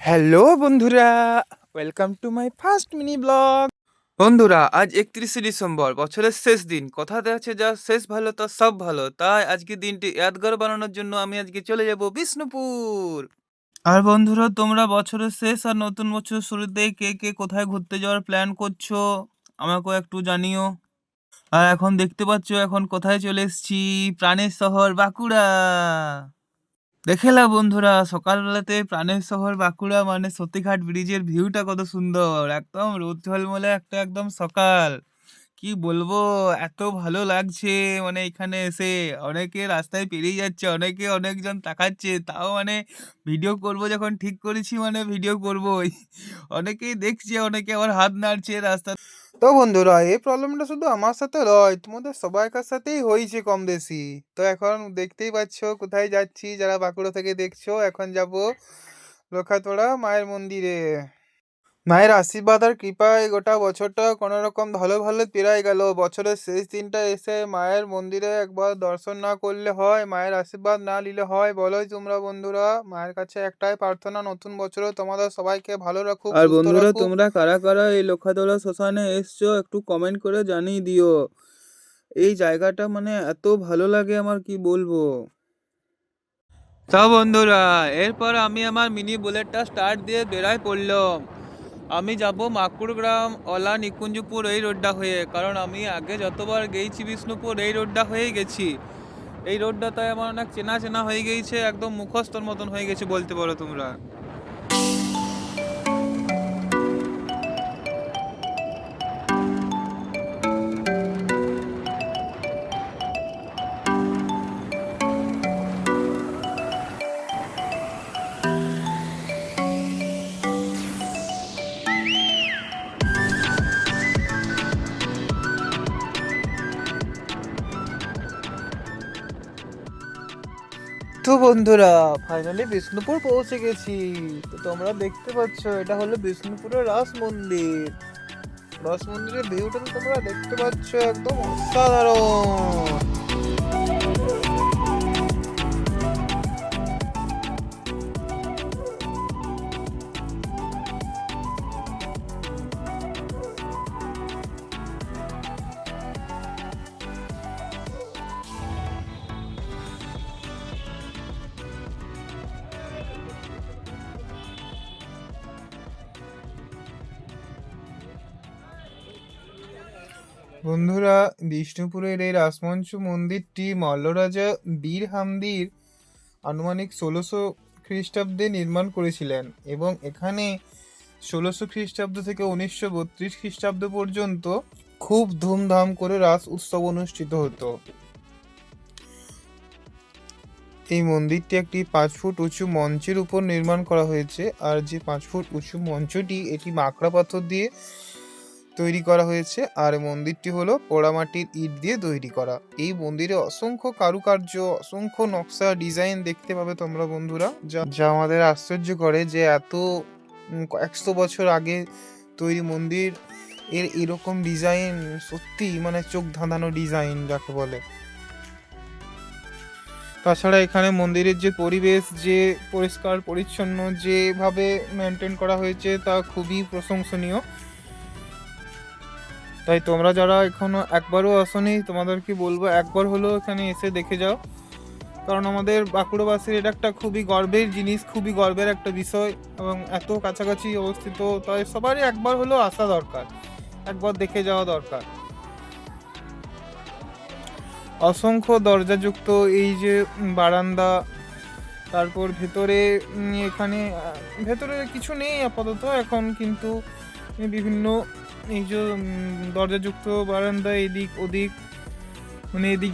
Hello বন্ধুরা welcome to my first mini blog বন্ধুরা, আজ একত্রিশে ডিসেম্বর, বছরের শেষ দিন। কথাতে আছে, যা শেষ ভালো, তা সব ভালো। তাই আজকে দিনটি ইয়াদগার বানানোর জন্য আমি আজকে চলে যাব বিষ্ণুপুর। আর বন্ধুরা, তোমরা বছরের শেষ আর নতুন বছর শুরুতে কে কে কোথায় ঘুরতে যাওয়ার প্ল্যান করছ, আমাকেও একটু জানিও। আর এখন দেখতে পাচ্ছ, এখন কোথায় চলে এসেছি? প্রাণের শহর বাঁকুড়া। দেখেলা বন্ধুরা, সকালবেলাতে প্রাণের শহর বাঁকুড়া মানে সতীঘাট ব্রিজের ভিউটা কত সুন্দর। একদম রোদ ঝলমলে একটা একদম সকাল। কি বলব, এত ভালো লাগছে মানে এখানে এসে। অনেকে রাস্তায় পেরিয়ে যাচ্ছে, অনেকে অনেকজন তাকাচ্ছে, তাও মানে ভিডিও করব যখন ঠিক করেছি মানে ভিডিও করবই। অনেকেই দেখছে, অনেকে আবার হাত নাড়ছে রাস্তা তো বন্ধুরা, এই প্রবলেমটা শুধু আমার সাথে নয়, তোমাদের সবাইকার সাথেই হয়েছে কম বেশি তো এখন দেখতেই পাচ্ছ কোথায় যাচ্ছি, যারা বাঁকুড়া থেকে দেখছ, এখন যাব লোখাতোড়া মায়ের মন্দিরে। মায়ের আশীর্বাদ আর কৃপায় গোটা বছরটা কোনো রকম ভালো ভালো পেরাই গেল। বছরের শেষ দিনটা এসে মায়ের মন্দিরে একবার দর্শন না করলে হয় মায়ের আশীর্বাদ না নিলে হয় বলোই তোমরা বন্ধুরা। মায়ের কাছে একটাই প্রার্থনা নতুন বছরে তোমাদের সবাইকে ভালো রাখো আর বন্ধুরা তোমরা কারা কারা এই লক্ষাতলা শ্মশানে এসছো একটু কমেন্ট করে জানিয়ে দিও। এই জায়গাটা মানে এত ভালো লাগে আমার কি বলব? তো বন্ধুরা এরপর আমি আমার মিনি বুলেটটা স্টার্ট দিয়ে বেরাই পড়লাম। আমি যাব মাকুড়গ্রাম, অলা, নিকুঞ্জপুর এই রোডটা হয়ে। কারণ আমি আগে যতবার গেছি বিষ্ণুপুর, এই রোডটা হয়ে গেছি। এই রোডটা তাই আমার অনেক চেনা চেনা হয়ে গেছে একদম মুখস্থর মতন হয়ে গেছে বলতে পারো তোমরা। তো বন্ধুরা ফাইনালি বিষ্ণুপুর পৌঁছে গেছি। তো তোমরা দেখতে পাচ্ছ, এটা হলো বিষ্ণুপুরের রাস মন্দির রাস মন্দিরের ভিউটা তোমরা দেখতে পাচ্ছ, একদম অসাধারণ। বন্ধুরা, বিষ্ণুপুরের এই রাসমঞ্চ মন্দিরটি মল্লরাজা বীর হামদির আনুমানিক ষোলোশো খ্রিস্টাব্দে নির্মাণ করেছিলেন এবং এখানে ষোলোশো খ্রিস্টাব্দ থেকে উনিশশো বত্রিশ খ্রিস্টাব্দ পর্যন্ত খুব ধুমধাম করে রাস উৎসব অনুষ্ঠিত হতো। এই মন্দিরটি একটি পাঁচ ফুট উঁচু মঞ্চের উপর নির্মাণ করা হয়েছে আর যে পাঁচ ফুট উঁচু মঞ্চটি, এটি মাকড়া পাথর দিয়ে তৈরি করা হয়েছে আর মন্দিরটি হলো পোড়ামাটির ইট দিয়ে তৈরি করা। এই মন্দিরে অসংখ্য কারুকার্য, অসংখ্য নকশা, ডিজাইন দেখতে পাবে তোমরা বন্ধুরা, যা আমাদের আশ্চর্য করে যে এত একশো বছর আগে তৈরি মন্দির এর এরকম ডিজাইন সত্যি মানে চোখ ধাঁধানো ডিজাইন যাকে বলে। তাছাড়া এখানে মন্দিরের যে পরিবেশ, যে পরিষ্কার, পরিচ্ছন্ন, যেভাবে মেনটেন করা হয়েছে তা খুবই প্রশংসনীয়। তাই তোমরা যারা এখনও একবারও আসনি তোমাদেরকে বলব, একবার হলেও এখানে এসে দেখে যাও। কারণ আমাদের বাঁকুড়াবাসীর এটা একটা খুবই গর্বের জিনিস, খুবই গর্বের একটা বিষয় এবং এত কাছাকাছি অবস্থিত, তাই সবারই একবার হলেও আসা দরকার, একবার দেখে যাওয়া দরকার। অসংখ্য দরজাযুক্ত এই যে বারান্দা, তারপর ভেতরে এখানে ভেতরে কিছু নেই আপাতত, এখন কিন্তু বিভিন্ন এই যে দরজাযুক্ত বারান্দা এদিক ওদিক মানে এদিক